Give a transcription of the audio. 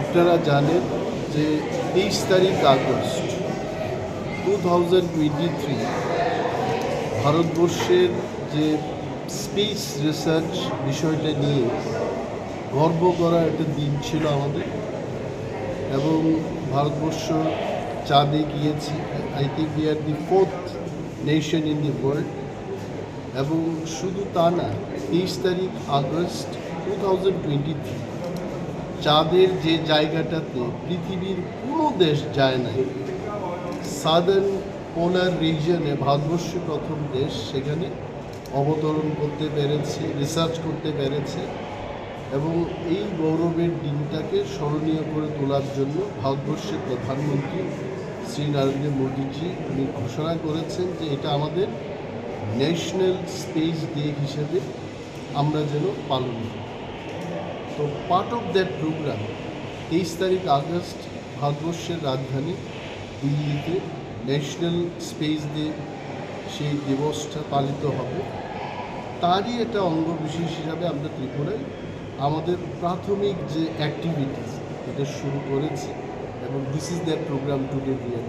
আপনারা জানেন যে তেইশ তারিখ August two thousand twenty three ভারতবর্ষের যে স্পেস রিসার্চ বিষয়টা নিয়ে গর্ব করা একটা দিন ছিল আমাদের। এবং ভারতবর্ষ চাঁদে গিয়েছি I think we are the fourth nation in the world এবং শুধু তা না, তেইশ তারিখ August two thousand twenty three চাঁদের যে জায়গাটাতে পৃথিবীর কোনো দেশ যায় নাই সাদার্ন পোলার রিজনে ভারতবর্ষ প্রথম দেশ সেখানে অবতরণ করতে পেরেছে রিসার্চ করতে পেরেছে এবং এই গৌরবের দিনটাকে স্মরণীয় করে তোলার জন্য ভারতবর্ষের প্রধানমন্ত্রী শ্রী নরেন্দ্র মোদীজি উনি ঘোষণা করেছেন যে এটা আমাদের ন্যাশনাল স্পেস ডে হিসেবে আমরা যেন পালন করি। তো পার্ট অফ দ্যাট প্রোগ্রাম তেইশ তারিখ আগস্ট ভারতবর্ষের রাজধানী দিল্লিতে ন্যাশনাল স্পেস ডে সেই দিবসটা পালিত হবে। তারই একটা অঙ্গ বিশেষ হিসাবে আমরা ত্রিপুরায় আমাদের প্রাথমিক যে অ্যাক্টিভিটিস এটা শুরু করেছি এবং this is that program today dear